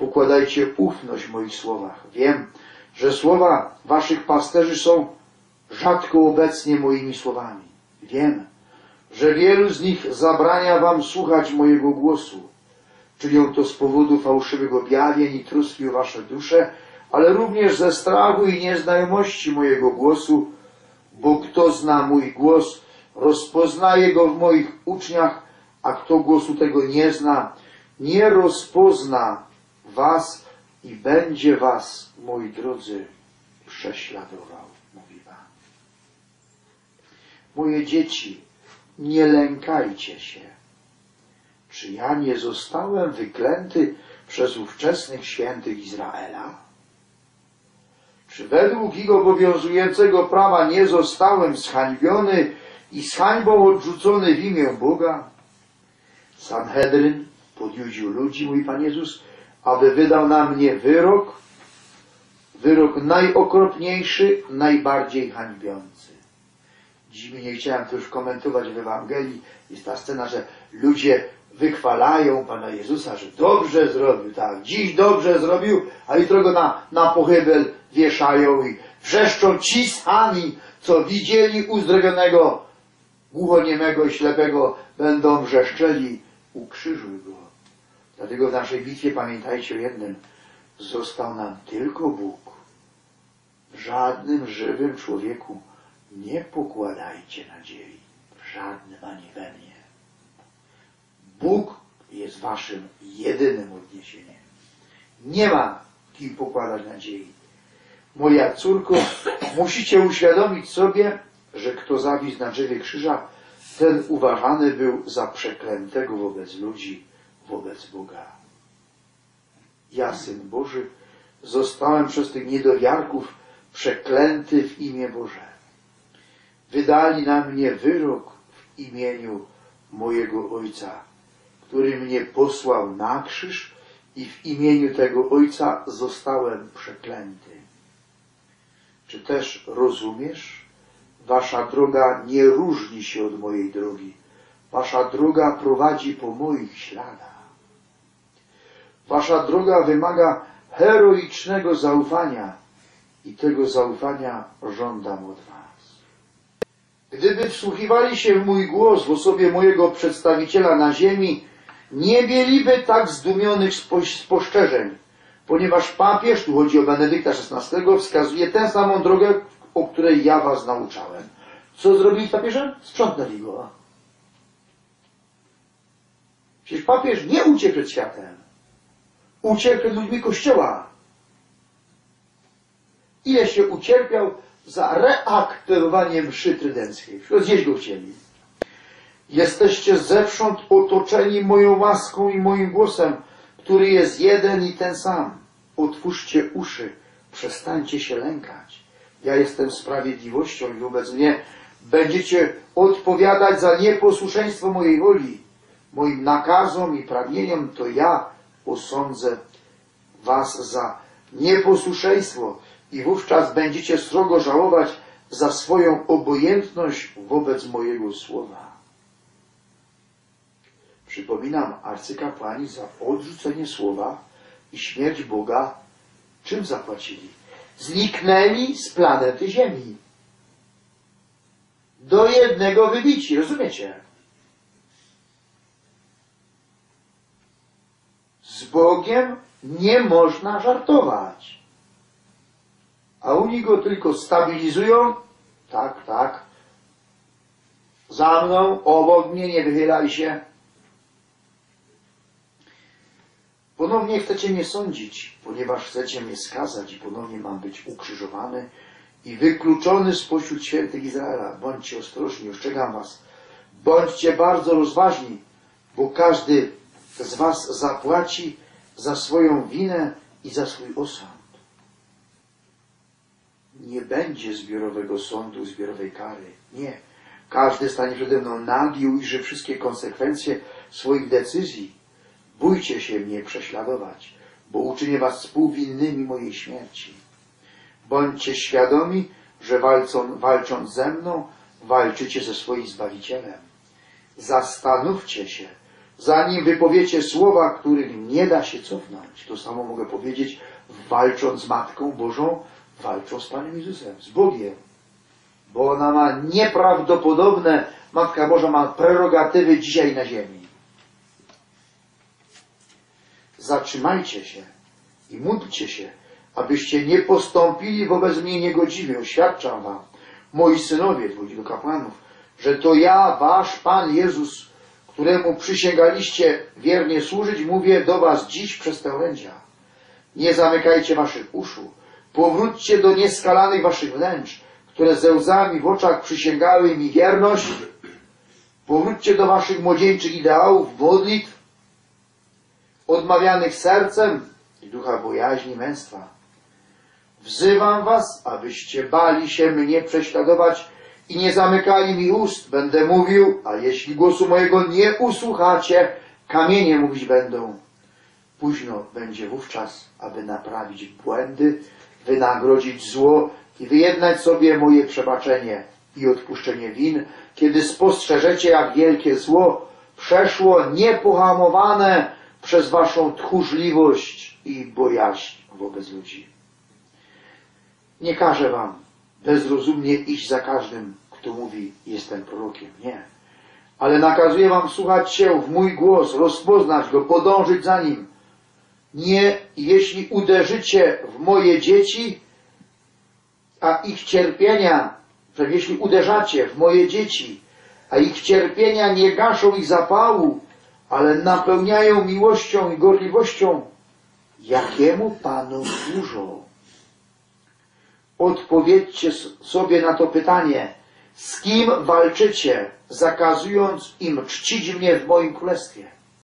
pokładajcie ufność w moich słowach. Wiem, że słowa waszych pasterzy są rzadko obecnie moimi słowami. Wiem, że wielu z nich zabrania wam słuchać mojego głosu. Czynią to z powodu fałszywych objawień i troski o wasze dusze, ale również ze strachu i nieznajomości mojego głosu, bo kto zna mój głos, rozpoznaje go w moich uczniach, a kto głosu tego nie zna, nie rozpozna was i będzie was, moi drodzy, prześladował, mówi Pan. Moje dzieci, nie lękajcie się. Czy ja nie zostałem wyklęty przez ówczesnych świętych Izraela? Czy według ich obowiązującego prawa nie zostałem zhańbiony i z hańbą odrzucony w imię Boga? Sanhedryn podjudził ludzi, mój Pan Jezus, aby wydał na mnie wyrok, wyrok najokropniejszy, najbardziej hańbiący. Dziś nie chciałem to już komentować w Ewangelii. Jest ta scena, że ludzie wychwalają Pana Jezusa, że dobrze zrobił, tak, dziś dobrze zrobił, a jutro go na, na pochybel wieszają i wrzeszczą ci sami, co widzieli uzdrowionego, głuchoniemego i ślepego, będą wrzeszczeli, ukrzyżuj go. Dlatego w naszej bitwie pamiętajcie o jednym, został nam tylko Bóg. W żadnym żywym człowieku nie pokładajcie nadziei. W żadnym ani we mnie. Bóg jest waszym jedynym odniesieniem. Nie ma kim pokładać nadziei. Moja córko, musicie uświadomić sobie, że kto zawisł na drzewie krzyża, ten uważany był za przeklętego wobec ludzi, wobec Boga. Ja, Syn Boży, zostałem przez tych niedowiarków przeklęty w imię Boże. Wydali na mnie wyrok w imieniu mojego Ojca, który mnie posłał na krzyż i w imieniu tego Ojca zostałem przeklęty. Czy też rozumiesz? Wasza droga nie różni się od mojej drogi. Wasza droga prowadzi po moich śladach. Wasza droga wymaga heroicznego zaufania i tego zaufania żądam od Was. Gdyby wsłuchiwali się w mój głos w osobie mojego przedstawiciela na ziemi, nie mieliby tak zdumionych spo- spostrzeżeń, ponieważ papież, tu chodzi o Benedykta XVI, wskazuje tę samą drogę, o której ja was nauczałem. Co zrobili z papieżem? Sprzątnęli go. Przecież papież nie uciekł przed światem. Uciekł przed ludźmi Kościoła. Ile się ucierpiał za reaktywowanie mszy trydenckiej. Zjeść go chcieli. Jesteście zewsząd otoczeni moją łaską i moim głosem, który jest jeden i ten sam. Otwórzcie uszy, przestańcie się lękać. Ja jestem sprawiedliwością i wobec mnie będziecie odpowiadać za nieposłuszeństwo mojej woli. Moim nakazom i pragnieniom to ja osądzę was za nieposłuszeństwo i wówczas będziecie srogo żałować za swoją obojętność wobec mojego słowa. Przypominam, arcykapłani za odrzucenie słowa i śmierć Boga czym zapłacili? Zniknęli z planety Ziemi. Do jednego wybici, rozumiecie? Z Bogiem nie można żartować. A oni go tylko stabilizują. Tak, tak. Za mną, obok mnie, nie wychylaj się. Ponownie chcecie mnie sądzić, ponieważ chcecie mnie skazać i ponownie mam być ukrzyżowany i wykluczony spośród świętych Izraela. Bądźcie ostrożni, ostrzegam was. Bądźcie bardzo rozważni, bo każdy z was zapłaci za swoją winę i za swój osąd. Nie będzie zbiorowego sądu, zbiorowej kary. Nie. Każdy stanie przede mną nagi i ujrzy wszystkie konsekwencje swoich decyzji. Bójcie się mnie prześladować, bo uczynię was współwinnymi mojej śmierci. Bądźcie świadomi, że walczą, walcząc ze mną, walczycie ze swoim Zbawicielem. Zastanówcie się, zanim wypowiecie słowa, których nie da się cofnąć. To samo mogę powiedzieć, walcząc z Matką Bożą, walcząc z Panem Jezusem, z Bogiem. Bo ona ma nieprawdopodobne, Matka Boża ma prerogatywy dzisiaj na ziemi. Zatrzymajcie się i módlcie się, abyście nie postąpili wobec mnie niegodziwie. Oświadczam wam, moi synowie, dwóch do kapłanów, że to ja, wasz Pan Jezus, któremu przysięgaliście wiernie służyć, mówię do was dziś przez tę orędzia. Nie zamykajcie waszych uszu, powróćcie do nieskalanych waszych wnętrz, które ze łzami w oczach przysięgały mi wierność, powróćcie do waszych młodzieńczych ideałów, modlitw, odmawianych sercem i ducha bojaźni męstwa. Wzywam was, abyście bali się mnie prześladować i nie zamykali mi ust. Będę mówił, a jeśli głosu mojego nie usłuchacie, kamienie mówić będą. Późno będzie wówczas, aby naprawić błędy, wynagrodzić zło i wyjednać sobie moje przebaczenie i odpuszczenie win, kiedy spostrzeżecie, jak wielkie zło przeszło niepohamowane przez waszą tchórzliwość i bojaźń wobec ludzi. Nie każę wam bezrozumnie iść za każdym, kto mówi, jestem prorokiem. Nie. Ale nakazuję wam słuchać się w mój głos, rozpoznać go, podążyć za nim. Nie, jeśli uderzycie w moje dzieci, a ich cierpienia, że jeśli uderzacie w moje dzieci, a ich cierpienia nie gaszą ich zapału, ale napełniają miłością i gorliwością, jakiemu Panu służą? Odpowiedzcie sobie na to pytanie. Z kim walczycie, zakazując im czcić mnie w moim królestwie?